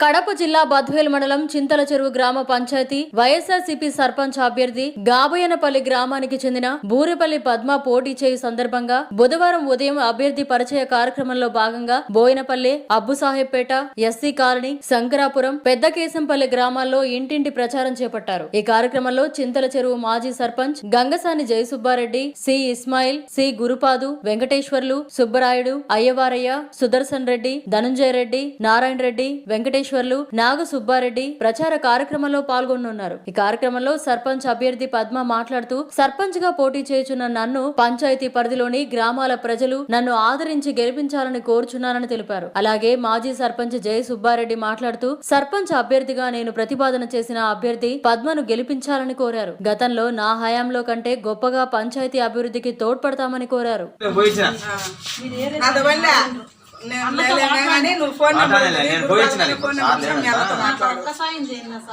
కడప జిల్లా బద్వేల్ మండలం చింతల చెరువు గ్రామ పంచాయతీ వైఎస్ఆర్సీపీ సర్పంచ్ అభ్యర్థి గాబయ్యనపల్లి గ్రామానికి చెందిన బూరెపల్లి పద్మ పోటీ చేయు సందర్భంగా బుధవారం ఉదయం అభ్యర్థి పరిచయ కార్యక్రమంలో భాగంగా బోయినపల్లి అబ్బుసాహెబ్పేట ఎస్సీ కాలనీ శంకరాపురం పెద్ద కేశంపల్లి గ్రామాల్లో ఇంటింటి ప్రచారం చేపట్టారు. ఈ కార్యక్రమంలో చింతల చెరువు మాజీ సర్పంచ్ గంగసాని జయసుబ్బారెడ్డి సి ఇస్మాయిల్ సి గురుపాదు వెంకటేశ్వర్లు సుబ్బరాయుడు అయ్యవారయ్య సుదర్శన్ రెడ్డి ధనుంజయ రెడ్డి నారాయణ రెడ్డి వెంకటేశ్వర వెంకటేశ్వర్లు నాగ సుబ్బారెడ్డి ప్రచార కార్యక్రమంలో పాల్గొనున్నారు ఈ కార్యక్రమంలో సర్పంచ్ అభ్యర్థి పద్మ మాట్లాడుతూ సర్పంచ్గా పోటీ చేయుచున్న నన్ను పంచాయతీ పరిధిలోని గ్రామాల ప్రజలు నన్ను ఆదరించి గెలిపించాలని కోరుచున్నానని తెలిపారు. అలాగే మాజీ సర్పంచ్ జయ సుబ్బారెడ్డి మాట్లాడుతూ సర్పంచ్ అభ్యర్థిగా నేను ప్రతిపాదన చేసిన అభ్యర్థి పద్మను గెలిపించాలని కోరారు. గతంలో నా హయాంలో కంటే గొప్పగా పంచాయతీ అభివృద్ధికి తోడ్పడతామని కోరారు.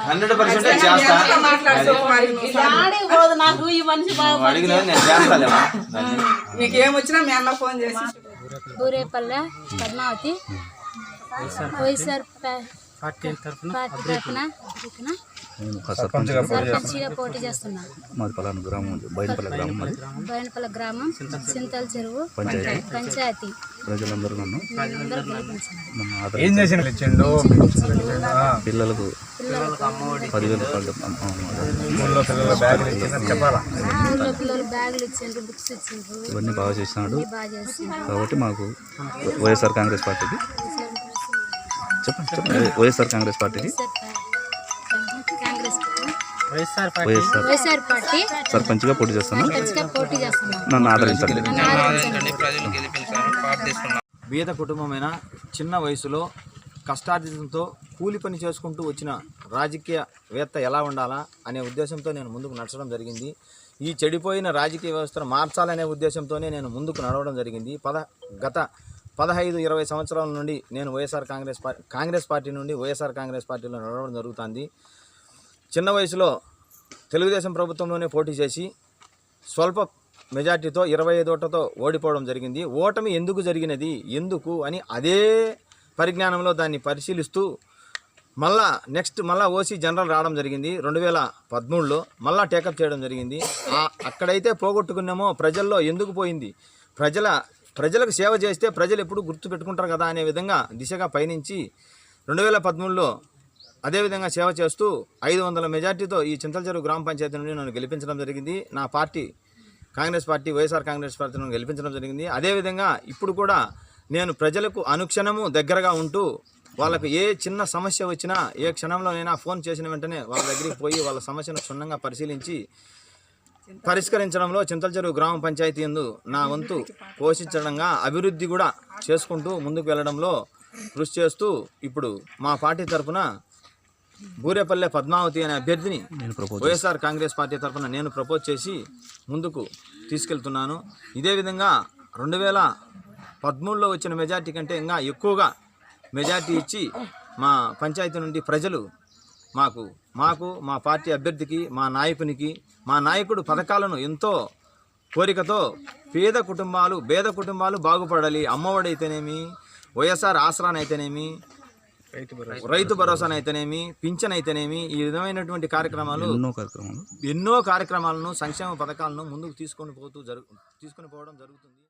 హండ్రెడ్ పర్సెంట్ మీ చేస్తా అన్న ఫోన్ చేసి ఊరేపల్లె పద్మావతి వైఎస్ఆర్ పార్టీ తరఫున? పోటీ చేస్తున్నా. మాది పలానా గ్రామం ఉంది బయటపల్లి గ్రామం మాది బోయినపల్లి గ్రామం చెరువు. పంచాయతీ. పంచాయతీ. ప్రజలందరూ నన్ను ఏం ఆదరించి చేసిన ఇచ్చిండు పిల్లలకు పదివేల రూపాయలు ఇవన్నీ బాగా చేసినాడు. కాబట్టి మాకు వైఎస్ఆర్ కాంగ్రెస్ పార్టీకి చెప్పండి చెప్పండి. వైఎస్ఆర్ కాంగ్రెస్ పార్టీకి వైఎస్ఆర్ వైఎస్ఆర్ పార్టీ. సర్పంచ్గా పోటీ ఆదరించండి నన్ను ఆదరించండి. బీద కుటుంబమైన చిన్న వయసులో కష్టార్జితంతో కూలి పని చేసుకుంటూ వచ్చిన రాజకీయవేత్త ఎలా ఉండాలా అనే ఉద్దేశంతో నేను ముందుకు నడచడం జరిగింది. ఈ చెడిపోయిన రాజకీయ వ్యవస్థను మార్చాలనే ఉద్దేశంతోనే నేను ముందుకు నడవడం జరిగింది. పద గత పదహైదు ఇరవై సంవత్సరాల నుండి నేను YSR Congress party Congress party నుండి వైఎస్ఆర్ కాంగ్రెస్ పార్టీలో నడవడం జరుగుతుంది. చిన్న వయసులో తెలుగుదేశం ప్రభుత్వంలోనే పోటీ చేసి స్వల్ప మెజార్టీతో ఇరవై ఐదు ఓట్లతో ఓడిపోవడం జరిగింది. ఓటమి ఎందుకు జరిగినది? ఎందుకు? అని అదే పరిజ్ఞానంలో దాన్ని పరిశీలిస్తూ మళ్ళా నెక్స్ట్ మళ్ళా ఓసీ జనరల్ రావడం జరిగింది రెండు వేల పదమూడులో. మళ్ళా టేకప్ చేయడం జరిగింది. అక్కడైతే పోగొట్టుకున్నామో ప్రజల్లో ఎందుకు పోయింది? ప్రజల ప్రజలకు సేవ చేస్తే ప్రజలు ఎప్పుడు గుర్తు పెట్టుకుంటారు కదా అనే విధంగా దిశగా పయనించి రెండు వేల పదమూడులో అదేవిధంగా సేవ చేస్తూ ఐదు వందల మెజార్టీతో ఈ చింతలచెరువు గ్రామ పంచాయతీ నుండి నన్ను గెలిపించడం జరిగింది. నా party Congress party YSR Congress party నన్ను గెలిపించడం జరిగింది. అదేవిధంగా ఇప్పుడు కూడా నేను ప్రజలకు అనుక్షణము దగ్గరగా ఉంటూ వాళ్ళకు ఏ చిన్న సమస్య వచ్చినా ఏ క్షణంలోనైనా ఫోన్ చేసిన వెంటనే వాళ్ళ దగ్గరికి పోయి వాళ్ళ సమస్యను క్షుణ్ణంగా పరిశీలించి పరిష్కరించడంలో చింతలచెరువు గ్రామ పంచాయతీ యందు నా వంతు పోషించడంగా అభివృద్ధి కూడా చేసుకుంటూ ముందుకు వెళ్ళడంలో కృషి చేస్తూ ఇప్పుడు మా పార్టీ తరఫున బూరేపల్లె పద్మావతి అనే అభ్యర్థిని వైఎస్ఆర్ కాంగ్రెస్ పార్టీ తరఫున నేను ప్రపోజ్ చేసి ముందుకు తీసుకెళ్తున్నాను. ఇదే విధంగా రెండు వేల పదమూడులో వచ్చిన మెజార్టీ కంటే ఇంకా ఎక్కువగా మెజార్టీ ఇచ్చి మా పంచాయతీ నుండి ప్రజలు మాకు మాకు మా పార్టీ అభ్యర్థికి మా నాయకునికి మా నాయకుడు పథకాలను ఎంతో కోరికతో పేద కుటుంబాలు పేద కుటుంబాలు బాగుపడాలి. అమ్మఒడైతేనేమి వైఎస్ఆర్ ఆసరానైతేనేమి రైతు భరోసానైతేనేమి పింఛన్ అయితేనేమి ఈ విధమైనటువంటి కార్యక్రమాలు ఎన్నో కార్యక్రమాలు. ఎన్నో కార్యక్రమాలను సంక్షేమ పథకాలను ముందుకు తీసుకొని పోతూ జరుగు తీసుకొని పోవడం జరుగుతుంది.